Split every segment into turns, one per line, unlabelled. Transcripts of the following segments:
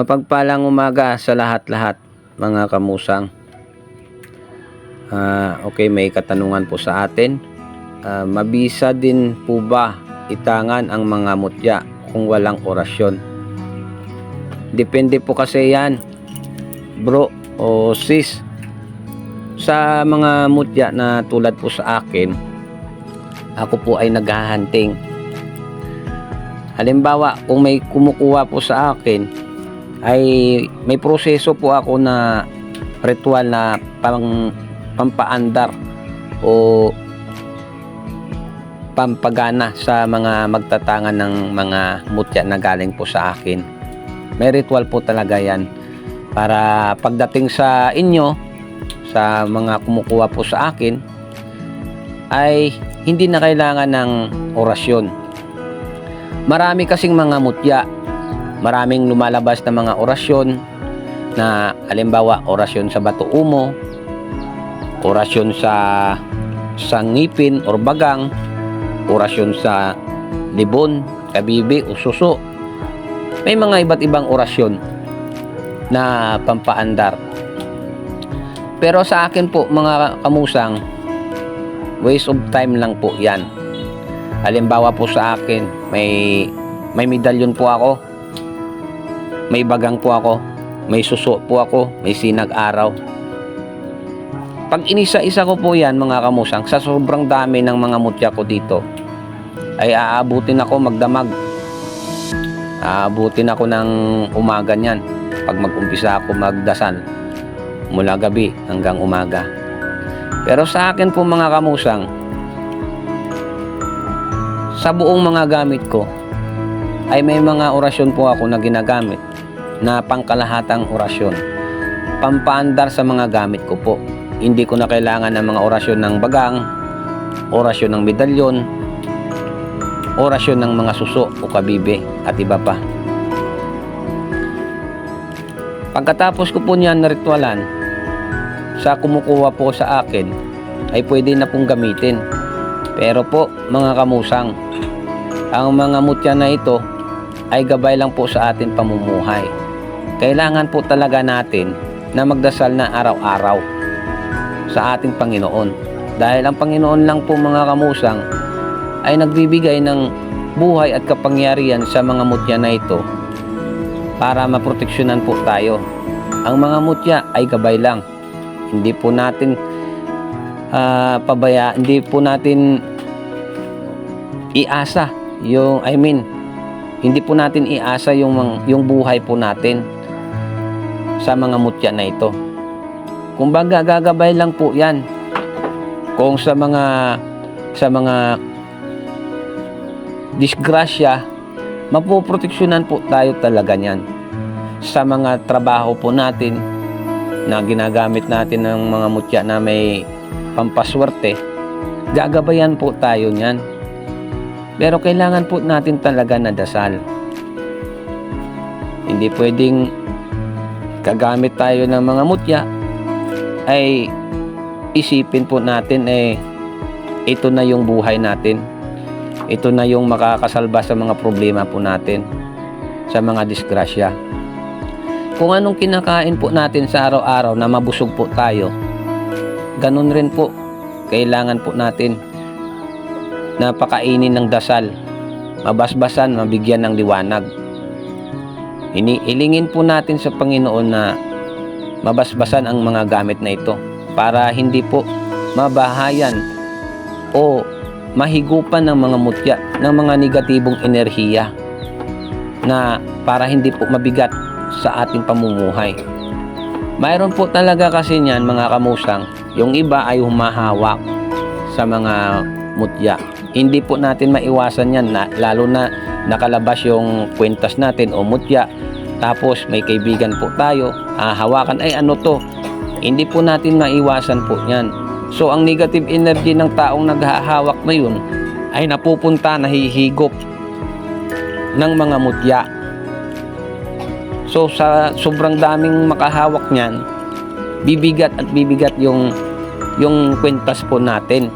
Mapagpalang umaga sa lahat-lahat mga kamusang. Ah, okay, may katanungan po sa atin. Ah, mabisa din po ba itangan ang mga mutya kung walang orasyon? Depende po kasi yan, bro o sis. Sa mga mutya na tulad po sa akin, ako po ay naghahunting. Halimbawa, kung may kumukuha po sa akin, ay may proseso po ako na ritual na pang pampaandar o pampagana sa mga magtatangan ng mga mutya na galing po sa akin. May ritual po talaga yan para pagdating sa inyo, sa mga kumukuha po sa akin, ay hindi na kailangan ng orasyon. Marami kasing mga mutya maraming lumalabas na mga orasyon na halimbawa orasyon sa bato umo, orasyon sa sa ngipin or bagang, orasyon sa libon, kabibi o suso. May mga iba't ibang orasyon na pampaandar. Pero sa akin po mga kamusang, waste of time lang po yan. Halimbawa po sa akin, may may medalyon po ako may bagang po ako, may suso po ako, may sinag araw. Pag inisa-isa ko po yan mga kamusang, sa sobrang dami ng mga mutya ko dito, ay aabutin ako magdamag. Aabutin ako ng umaga niyan pag mag-umpisa ako magdasal mula gabi hanggang umaga. Pero sa akin po mga kamusang, sa buong mga gamit ko, ay may mga orasyon po ako na ginagamit na pangkalahatang orasyon. Pampaandar sa mga gamit ko po. Hindi ko na kailangan ng mga orasyon ng bagang, orasyon ng medalyon, orasyon ng mga suso o kabibe at iba pa. Pagkatapos ko po niyan na ritualan, sa kumukuha po sa akin, ay pwede na pong gamitin. Pero po, mga kamusang, ang mga mutya na ito ay gabay lang po sa ating pamumuhay. Kailangan po talaga natin na magdasal na araw-araw sa ating Panginoon. Dahil ang Panginoon lang po mga kamusang ay nagbibigay ng buhay at kapangyarihan sa mga mutya na ito para maproteksyonan po tayo. Ang mga mutya ay gabay lang. Hindi po natin ah, pabaya, hindi po natin iasa yung I mean hindi po natin iasa yung yung buhay po natin sa mga mutya na ito. Kumbaga gagabay lang po 'yan. Kung sa mga sa mga disgrasya, mapoproteksyonan po tayo talaga niyan. Sa mga trabaho po natin na ginagamit natin ng mga mutya na may pampaswerte, gagabayan po tayo niyan. Pero kailangan po natin talaga na dasal. Hindi pwedeng kagamit tayo ng mga mutya ay isipin po natin eh ito na yung buhay natin. Ito na yung makakasalba sa mga problema po natin sa mga disgrasya. Kung anong kinakain po natin sa araw-araw na mabusog po tayo, ganun rin po kailangan po natin na pakainin ng dasal, mabasbasan, mabigyan ng liwanag. Iniilingin po natin sa Panginoon na mabasbasan ang mga gamit na ito para hindi po mabahayan o mahigupan ng mga mutya ng mga negatibong enerhiya na para hindi po mabigat sa ating pamumuhay. Mayroon po talaga kasi niyan mga kamusang, yung iba ay humahawak sa mga mutya. Hindi po natin maiwasan yan, na, lalo na nakalabas yung kwentas natin o mutya. Tapos may kaibigan po tayo, ah, hawakan ay ano to. Hindi po natin maiwasan po yan. So ang negative energy ng taong naghahawak na yun ay napupunta, nahihigop ng mga mutya. So sa sobrang daming makahawak niyan, bibigat at bibigat yung yung kwentas po natin.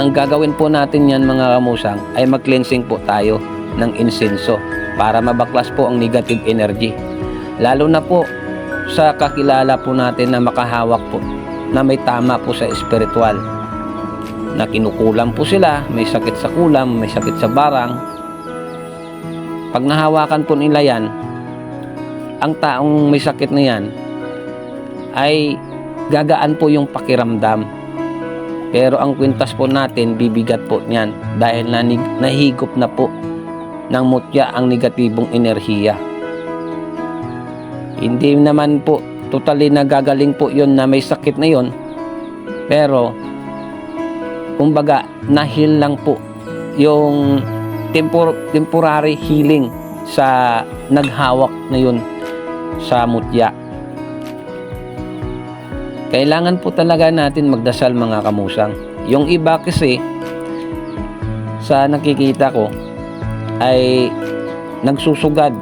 Ang gagawin po natin yan mga kamusang ay mag-cleansing po tayo ng insenso para mabaklas po ang negative energy. Lalo na po sa kakilala po natin na makahawak po na may tama po sa espiritual na kinukulam po sila, may sakit sa kulam, may sakit sa barang. Pag nahawakan po nila yan, ang taong may sakit na yan ay gagaan po yung pakiramdam. Pero ang kwintas po natin, bibigat po niyan dahil nanig, nahigop na po ng mutya ang negatibong enerhiya. Hindi naman po totally nagagaling po yon na may sakit na yon. Pero, kumbaga, nahil lang po yung tempor temporary healing sa naghawak na yun sa mutya. Kailangan po talaga natin magdasal mga kamusang. Yung iba kasi sa nakikita ko ay nagsusugad,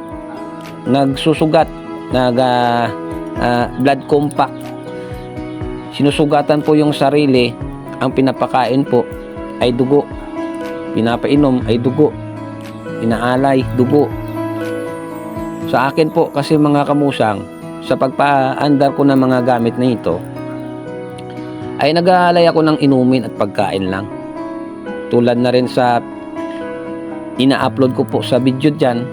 nagsusugat, nag ah, ah, blood compact. Sinusugatan po yung sarili, ang pinapakain po ay dugo. Pinapainom ay dugo. Inaalay, dugo. Sa akin po kasi mga kamusang, sa pagpaandar ko ng mga gamit na ito, ay nag-aalay ako ng inumin at pagkain lang. Tulad na rin sa ina-upload ko po sa video dyan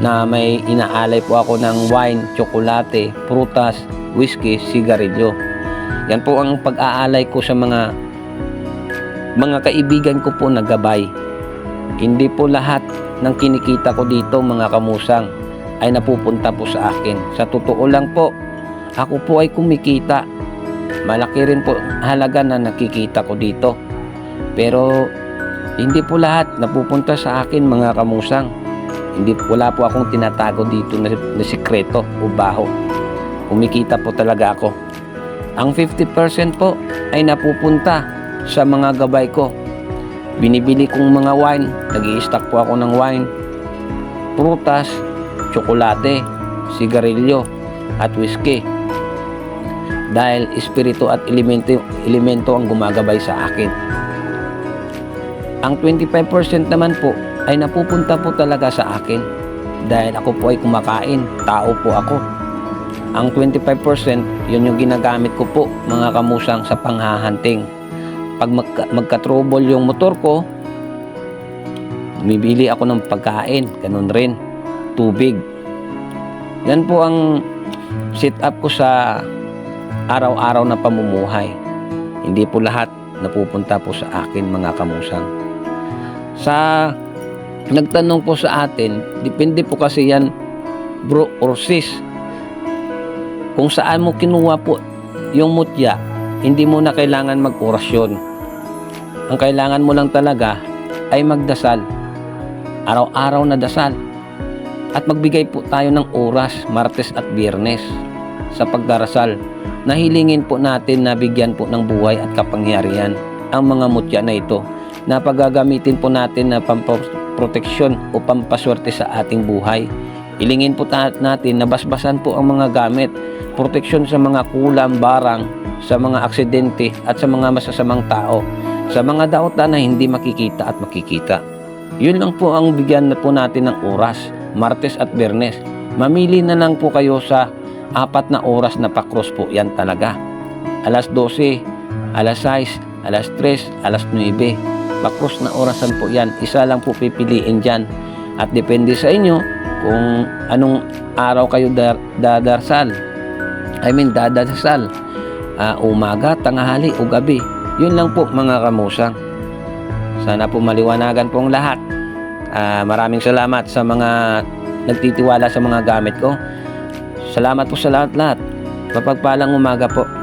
na may inaalay po ako ng wine, tsokolate, prutas, whiskey, sigarilyo. Yan po ang pag-aalay ko sa mga mga kaibigan ko po na gabay. Hindi po lahat ng kinikita ko dito mga kamusang ay napupunta po sa akin. Sa totoo lang po, ako po ay kumikita. Malaki rin po halaga na nakikita ko dito. Pero hindi po lahat napupunta sa akin mga kamusang. Hindi wala po akong tinatago dito na, na sikreto o baho. Kumikita po talaga ako. Ang 50% po ay napupunta sa mga gabay ko. Binibili kong mga wine, nag stock po ako ng wine, prutas, tsokolate, sigarilyo, at whiskey. Dahil espiritu at elemento, elemento ang gumagabay sa akin. Ang 25% naman po ay napupunta po talaga sa akin dahil ako po ay kumakain, tao po ako. Ang 25% yun yung ginagamit ko po mga kamusang sa panghahunting. Pag magka, magka-trouble yung motor ko, bumibili ako ng pagkain, ganun rin, tubig. Yan po ang sit up ko sa araw-araw na pamumuhay. Hindi po lahat napupunta po sa akin mga kamusang. Sa nagtanong po sa atin, depende po kasi yan bro or sis. Kung saan mo kinuha po yung mutya, hindi mo na kailangan mag-orasyon. Ang kailangan mo lang talaga ay magdasal. Araw-araw na dasal. At magbigay po tayo ng oras, Martes at Biyernes sa pagdarasal. Nahilingin po natin na bigyan po ng buhay at kapangyarihan ang mga mutya na ito na paggagamitin po natin na pamproteksyon o pampaswerte sa ating buhay. Ilingin po natin na basbasan po ang mga gamit, proteksyon sa mga kulam, barang, sa mga aksidente at sa mga masasamang tao, sa mga daotan na hindi makikita at makikita. Yun lang po ang bigyan na po natin ng oras, Martes at Biyernes. Mamili na lang po kayo sa apat na oras na pakros po yan talaga. Alas 12, alas 6, alas 3, alas 9. Pakros na orasan po yan. Isa lang po pipiliin dyan. At depende sa inyo kung anong araw kayo dar- dadarsal. I mean, dadasal. Ah, umaga, tanghali o gabi. Yun lang po mga kamusang. Sana po maliwanagan po ang lahat. Ah, maraming salamat sa mga nagtitiwala sa mga gamit ko. Salamat po sa lahat-lahat. Mapagpalang umaga po.